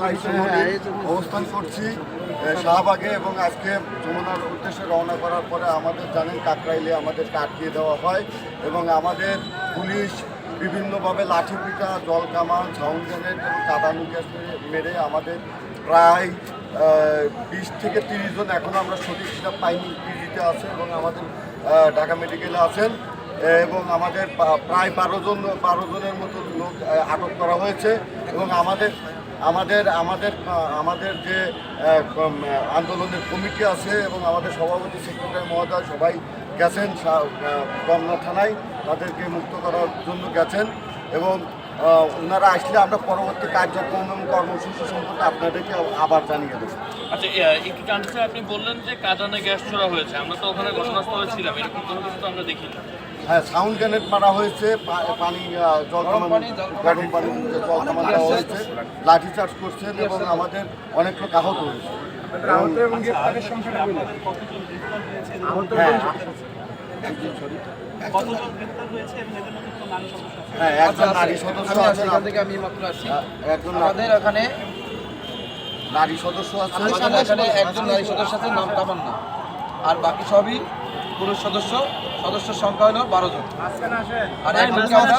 উপদেষ্টা হিসেবে অবস্থান করছি শাহবাগে এবং আজকে যমুনার উদ্দেশ্যে রওনা করার পরে আমাদের জানেন কাকরাইলে আমাদের আমাদেরকে আটকিয়ে দেওয়া হয় এবং আমাদের পুলিশ বিভিন্নভাবে লাঠি পিটা জল কামান সাউন্ড গ্রেনেড এবং কাদানু গ্যাস মেরে- আমাদের প্রায় বিশ থেকে তিরিশ জন এখন আমরা সঠিক হিসাব পাইনি পিজিতে আছে এবং আমাদের ঢাকা মেডিকেলে আছেন। এবং আমাদের প্রায় বারো জন বারো জনের মতো লোক আটক করা হয়েছে এবং আমাদের আমাদের আমাদের আমাদের যে আন্দোলনের কমিটি আছে এবং আমাদের সভাপতি সেক্রেটারি মহোদয় সবাই গেছেন রমনা থানায়, তাদেরকে মুক্ত করার জন্য গেছেন এবং ওনারা আসলে আমরা পরবর্তী কার্যক্রম এবং কর্মসূচি সম্পর্কে আপনাদেরকে আবার জানিয়ে দেবো। আচ্ছা একটু জানতে আপনি বললেন যে কাদানে গ্যাস ছোড়া হয়েছে, আমরা তো ওখানে ঘটনাস্থলে ছিলাম, এরকম আমরা দেখিনি। হ্যাঁ সাউন্ড গ্রেনেড মারা হয়েছে পানি জল গরম পানি জল দেওয়া হয়েছে। লাঠি চার্জ করছেন এবং আমাদের অনেক লোক আহত হয়েছে। হ্যাঁ। একজন নারী সদস্য আসছি হ্যাঁ, একজন আমাদের এখানে নারী সদস্য আছে এখানে একজন নারী সদস্য আছে নাম তামান্না আর বাকি সবই পুরুষ সদস্য। সদস্যের সংখ্যা হলো বারো জন। আর একজনকে আমরা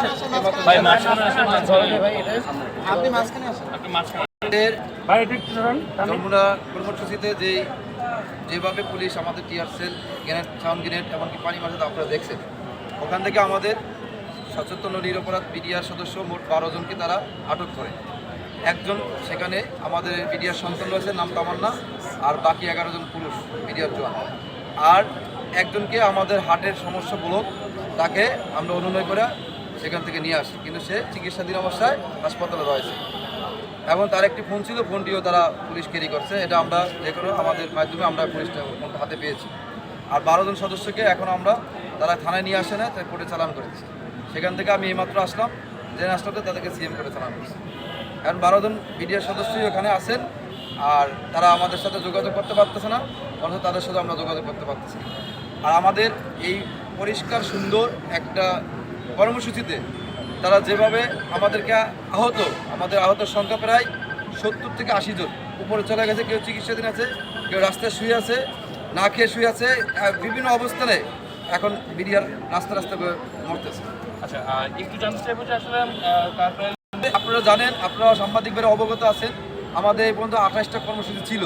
আপনি মাঝখানে আসেন। যমুনা কর্মসূচিতে যে যেভাবে পুলিশ আমাদের tear shell grenade sound grenade এমনকি পানি মারতে আপনারা দেখছেন। ওখান থেকে আমাদের সচেতন নিরপরাধ বিডিআর সদস্য মোট বারো জনকে তারা আটক করে। একজন সেখানে আমাদের বিডিআর সন্তান রয়েছে নাম তামান্না আর বাকি এগারো জন পুরুষ বিডিআর জওয়ান। আর একজনকে আমাদের হার্টের সমস্যা ব্লক, তাকে আমরা অনুনয় করে সেখান থেকে নিয়ে আসি। কিন্তু সে চিকিৎসাধীন অবস্থায় হাসপাতালে রয়েছে। এবং তার একটি ফোন ছিল, ফোনটিও তারা পুলিশ ক্যারি করছে। এটা আমরা যে কোনো আমাদের মাধ্যমে আমরা পুলিশটা ফোনটা হাতে পেয়েছি। আর বারো জন সদস্যকে এখন আমরা তারা থানায় নিয়ে আসে না, তাই কোর্টে চালান করেছি। সেখান থেকে আমি এইমাত্র আসলাম, যে আসলাম তাদেরকে সিএম করে চালান করেছি এখন বারো জন মিডিয়ার সদস্যই ওখানে আছেন। আর তারা আমাদের সাথে যোগাযোগ করতে পারতেছে না অথচ তাদের সাথে আমরা যোগাযোগ করতে পারতেছি আর আমাদের এই পরিষ্কার সুন্দর একটা কর্মসূচিতে তারা যেভাবে আমাদেরকে আহত আমাদের আহতের সংখ্যা প্রায় সত্তর থেকে আশি জন। উপরে চলে গেছে কেউ চিকিৎসাধীন আছে কেউ রাস্তায় শুয়ে আছে না খেয়ে শুয়ে আছে বিভিন্ন অবস্থানে এখন মিডিয়ার রাস্তা রাস্তা মরতেছে। আচ্ছা একটু জানতে চাইব যে আসলে আপনারা জানেন আপনারা সাংবাদিকভাবে অবগত আছেন আমাদের এই পর্যন্ত আঠাশটা কর্মসূচি ছিল।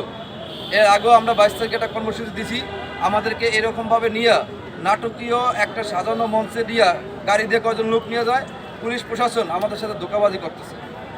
এর আগেও আমরা বাইশ তারিখে একটা কর্মসূচি দিছি। আমাদেরকে এরকমভাবে নিয়ে নাটকীয় একটা সাজানো মঞ্চে নিয়ে গাড়ি দিয়ে কয়েকজন লোক নিয়ে যায়, পুলিশ, প্রশাসন আমাদের সাথে ধোকাবাজি করতেছে।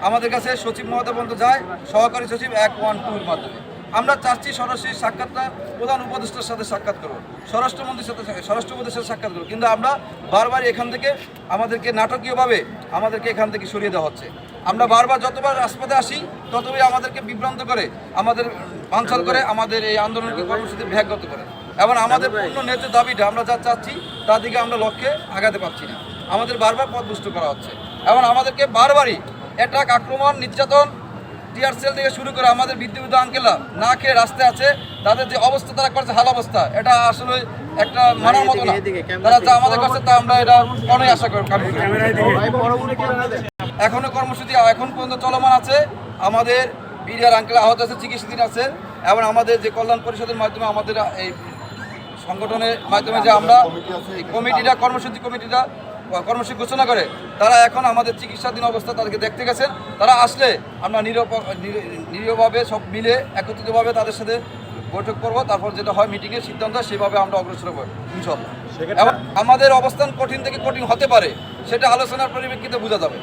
আমাদের কাছে সচিব মহোদয় পর্যন্ত যায়, সহকারী সচিব এক ওয়ান টুর মাধ্যমে। আমরা চাচ্ছি সরাসরি সাক্ষাৎটা প্রধান উপদেষ্টার সাথে সাক্ষাৎ করব। স্বরাষ্ট্রমন্ত্রীর সাথে স্বরাষ্ট্র উপদেষ্টার সাক্ষাৎ করব। কিন্তু আমরা বারবার এখান থেকে আমাদেরকে নাটকীয়ভাবে আমাদেরকে এখান থেকে সরিয়ে দেওয়া হচ্ছে। আমরা বারবার যতবার রাজপথে আসি ততবারই আমাদেরকে বিভ্রান্ত করে আমাদের বাঞ্ছাল করে আমাদের এই আন্দোলনকে কর্মসূচি ব্যাহত করে। এবং আমাদের পূর্ণ ন্যায্য দাবিটা আমরা যা চাচ্ছি তার দিকে আমরা লক্ষ্যে আগাতে পারছি না। আমাদের বারবার পথভুষ্ট করা হচ্ছে। এবং আমাদেরকে বারবারই অ্যাটাক আক্রমণ নির্যাতন টিয়ার সেল থেকে শুরু করে আমাদের বিদ্যুৎ আঙ্কেলা না খেয়ে রাস্তায় আছে তাদের যে অবস্থা তারা করছে হাল অবস্থা এটা আসলে একটা মানার মতো না। তারা যা আমাদের কাছে তা আমরা এটা অনেক আশা করি কামনা করি। এখনও কর্মসূচি এখন পর্যন্ত চলমান আছে। আমাদের বিডিআর আঙ্কেল আহত আছে চিকিৎসাধীন আছে এবং আমাদের যে কল্যাণ পরিষদের মাধ্যমে আমাদের এই সংগঠনের মাধ্যমে যে আমরা এই কমিটিটা কর্মসূচি কমিটিটা কর্মসূচি ঘোষণা করে তারা এখন আমাদের চিকিৎসাধীন অবস্থা তাদেরকে দেখতে গেছেন। তারা আসলে আমরা নিরীহভাবে সব মিলে একত্রিতভাবে তাদের সাথে বৈঠক করব তারপর যেটা হয় মিটিংয়ের সিদ্ধান্ত সেভাবে আমরা অগ্রসর হব ইনশাল্লাহ এবং আমাদের অবস্থান কঠিন থেকে কঠিন হতে পারে সেটা আলোচনার পরিপ্রেক্ষিতে বোঝা যাবে।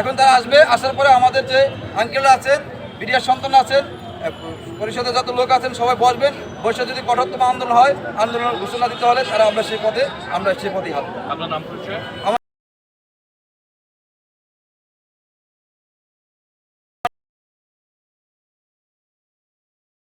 এখন তারা আসবে আসার পরে আমাদের যে আঙ্কেলরা আছেন বিডিআর সন্তান আছেন পরিষদে যত লোক আছেন সবাই বসবেন। বসে যদি কঠোরতম আন্দোলন হয় আন্দোলনের ঘোষণা দিতে হলে তারা আমরা সেই পথে আমরা সেই পথেই হাত আপনার নাম আমার